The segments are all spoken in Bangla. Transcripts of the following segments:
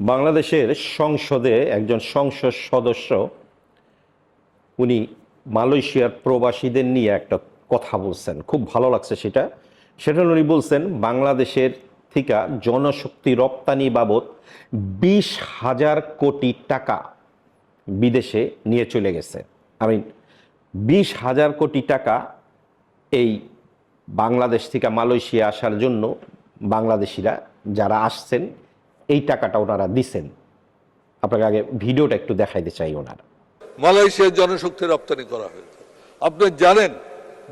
বাংলাদেশের সংসদে একজন সংসদ সদস্য, উনি মালয়েশিয়ার প্রবাসীদের নিয়ে একটা কথা বলছেন। খুব ভালো লাগছে সেটা। সেটা উনি বলছেন, বাংলাদেশের থেকে জনশক্তি রপ্তানি বাবদ বিশ হাজার কোটি টাকা বিদেশে নিয়ে চলে গেছে। আমি বিশ হাজার কোটি টাকা এই বাংলাদেশ থেকে মালয়েশিয়া আসার জন্য বাংলাদেশিরা যারা আসছেন এই টাকাটা ওনারা দিছেন। আপনাকে আগে ভিডিওটা একটু দেখাইতে চাই ওনারা। মালয়েশিয়ার জনশক্তি রপ্তানি করা হয়েছে। আপনি জানেন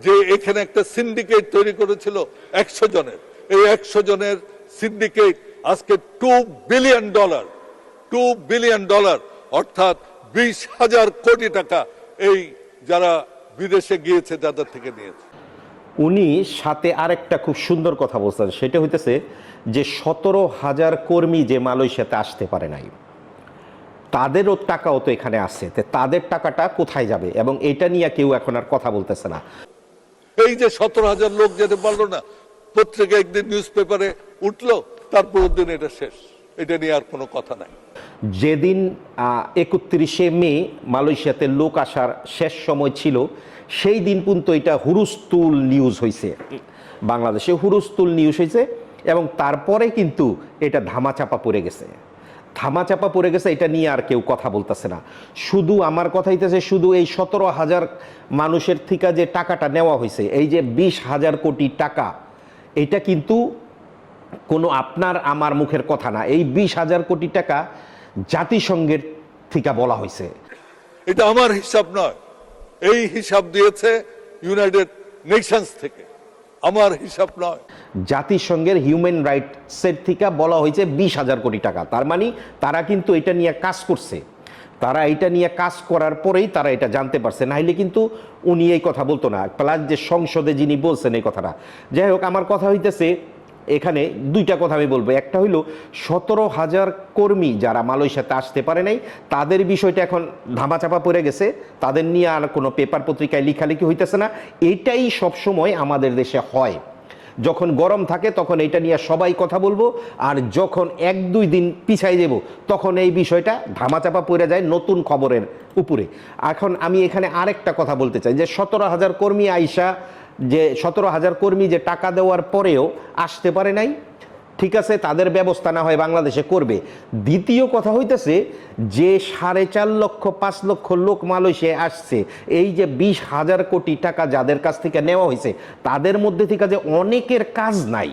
যে এখানে একটা সিন্ডিকেট তৈরি করেছিল একশো জনের। এই একশো জনের সিন্ডিকেট আজকে two billion dollar two billion dollar অর্থাৎ বিশ হাজার কোটি টাকা এই যারা বিদেশে গিয়েছে যাদের থেকে নিয়েছে। উনি সাথে আরেকটা খুব সুন্দর কথা বলছেন সেটা হইতেছে যে সতেরো হাজার কর্মী যে মালয়েশিয়াতে আসতে পারে নাই তাদেরও টাকাও তো এখানে আসছে তাদের টাকাটা কোথায় যাবে? এবং এটা নিয়ে কেউ এখন আর কথা বলতেছে না। এই যে সতেরো হাজার লোক যেতে পারল না পত্রিকা একদিন নিউজ পেপারে উঠল তারপর দিন এটা শেষ। এটা নিয়ে আর কোনো কথা নাই। যেদিন একত্রিশে মে মালয়েশিয়াতে লোক আসার শেষ সময় ছিল সেই দিন পর্যন্ত এটা হুরুস্তুল নিউজ হয়েছে বাংলাদেশে হুরুস্তুল নিউজ হয়েছে এবং তারপরে কিন্তু এটা ধামাচাপা পড়ে গেছে। ধামাচাপা পড়ে গেছে, এটা নিয়ে আর কেউ কথা বলতেছে না। শুধু আমার কথা হইতেছে, শুধু এই সতেরো হাজার মানুষের থেকে যে টাকাটা নেওয়া হয়েছে এই যে বিশ হাজার কোটি টাকা, এটা কিন্তু কোনো আপনার আমার মুখের কথা না। এই বিশ হাজার কোটি টাকা জাতিসংঘের থেকে বলা হয়েছে এটা আমার হিসাব নয়। এই হিসাব দিয়েছে ইউনাইটেড নেশনস থেকে। আমার হিসাব নয়। জাতিসংঘের হিউম্যান রাইট সেট থেকে বলা হয়েছে বিশ হাজার কোটি টাকা। তার মানে তারা কিন্তু এটা নিয়ে কাজ করছে। তারা এটা নিয়ে কাজ করার পরেই তারা এটা জানতে পারছে। নাহলে কিন্তু উনি এই কথা বলতো না। প্লাস যে সংসদে যিনি বলছেন এই কথাটা। যাই হোক, আমার কথা হইতেছে এখানে দুইটা কথা আমি বলব। একটা হইল, সতেরো হাজার কর্মী যারা মালয়েশিয়াতে আসতে পারে নাই, তাদের বিষয়টা এখন ধামাচাপা পড়ে গেছে। তাদের নিয়ে আর কোনো পেপার পত্রিকায় লিখালেখি হইতেছে না। এটাই সবসময় আমাদের দেশে হয়। যখন গরম থাকে, তখন এটা নিয়ে সবাই কথা বলব। আর যখন এক দুই দিন পিছাই যাব, তখন এই বিষয়টা ধামাচাপা পড়ে যায় নতুন খবরের উপরে। এখন আমি এখানে আরেকটা কথা বলতে চাই, যে সতেরো হাজার কর্মী আইসা যে সতেরো হাজার কর্মী যে টাকা দেওয়ার পরেও আসতে পারে নাই, ঠিক আছে, তাদের ব্যবস্থা না হয় বাংলাদেশে করবে। দ্বিতীয় কথা হইতেছে, যে সাড়ে চার লক্ষ, পাঁচ লক্ষ লোক মালয়েশিয়ায় আসছে, এই যে বিশ হাজার কোটি টাকা যাদের কাছ থেকে নেওয়া হয়েছে, তাদের মধ্যে থেকে যে অনেকের কাজ নাই।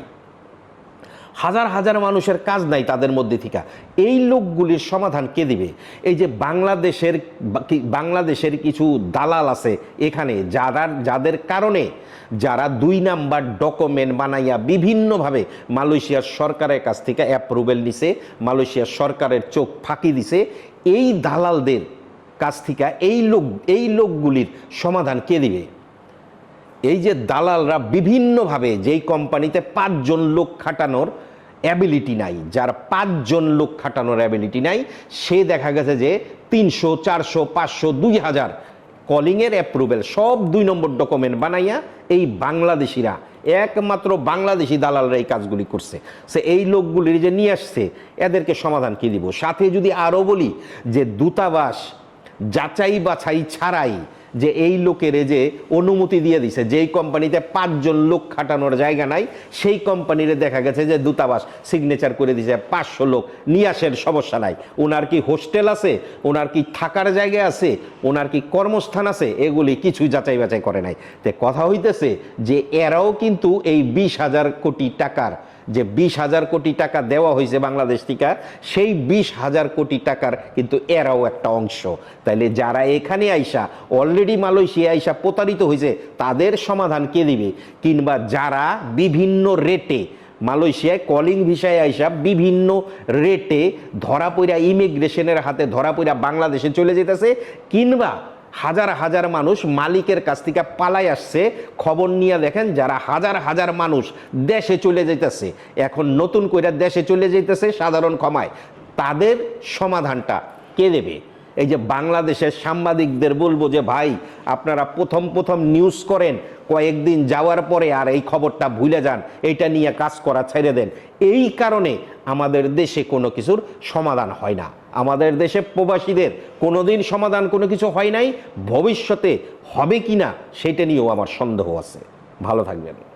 হাজার হাজার মানুষের কাজ নাই তাদের মধ্যে থেকে। এই লোকগুলির সমাধান কে দিবে? এই যে বাংলাদেশের বাংলাদেশের কিছু দালাল আছে এখানে যারা যাদের কারণে যারা দুই নাম্বার ডকুমেন্ট বানাইয়া বিভিন্নভাবে মালয়েশিয়ার সরকারের কাছ থেকে অ্যাপ্রুভেল নিছে, মালয়েশিয়ার সরকারের চোখ ফাঁকি দিছে, এই দালালদের কাছ থেকে, এই লোক, এই লোকগুলির সমাধান কে দিবে? এই যে দালালরা বিভিন্নভাবে যেই কোম্পানিতে পাঁচজন লোক খাটানোর অ্যাবিলিটি নাই, যার পাঁচজন লোক খাটানোর অ্যাবিলিটি নাই, সে দেখা গেছে যে তিনশো, চারশো, পাঁচশো, দুই হাজার কলিংয়ের অ্যাপ্রুভেল সব দুই নম্বর ডকুমেন্ট বানাইয়া এই বাংলাদেশিরা, একমাত্র বাংলাদেশি দালালরা এই কাজগুলি করছে। সে এই লোকগুলির যে নিয়ে আসছে, এদেরকে সমাধান কি দিব? সাথে যদি আরও বলি যে দূতাবাস যাচাই বাছাই ছাড়াই যে এই লোকের যে অনুমতি দিয়ে দিছে, যেই কোম্পানিতে পাঁচজন লোক খাটানোর জায়গা নাই, সেই কোম্পানিরে দেখা গেছে যে দূতাবাস সিগনেচার করে দিছে, পাঁচশো লোক। নিয়ে আসের সমস্যা নাই। ওনার কি হোস্টেল আছে? ওনার কি থাকার জায়গা আছে? ওনার কি কর্মস্থান আছে? এগুলি কিছুই যাচাই বাছাই করে নাই। তে কথা হইতেছে যে এরাও কিন্তু এই বিশ হাজার কোটি টাকার যে বিশ হাজার কোটি টাকা দেওয়া হয়েছে বাংলাদেশ থেকে, সেই বিশ হাজার কোটি টাকার কিন্তু এরাও একটা অংশ। তাইলে যারা এখানে আইসা অলরেডি মালয়েশিয়া আইসা প্রতারিত হয়েছে, তাদের সমাধান কে দিবে? কিংবা যারা বিভিন্ন রেটে মালয়েশিয়ায় কলিং ভিসায় আইসা বিভিন্ন রেটে ধরা পড়া ইমিগ্রেশনের হাতে ধরা পড়া বাংলাদেশে চলে যেতেছে, কিংবা হাজার হাজার মানুষ মালিকের কাছ থেকে পালাই আসছে। খবর নিয়ে দেখেন যারা হাজার হাজার মানুষ দেশে চলে যেতেছে এখন নতুন করে দেশে চলে যেতেছে সাধারণ ক্ষমায়। তাদের সমাধানটা কে দেবে? এই যে বাংলাদেশের সাংবাদিকদের বলব যে, ভাই, আপনারা প্রথম প্রথম নিউজ করেন, কয়েকদিন যাওয়ার পরে আর এই খবরটা ভুলে যান, এইটা নিয়ে কাজ করা ছেড়ে দেন। এই কারণে আমাদের দেশে কোনো কিছুর সমাধান হয় না। আমাদের দেশে প্রবাসীদের কোনো দিন সমাধান কোনো কিছু হয় নাই। ভবিষ্যতে হবে কি না, সেটা নিয়েও আমার সন্দেহ আছে। ভালো থাকবেন।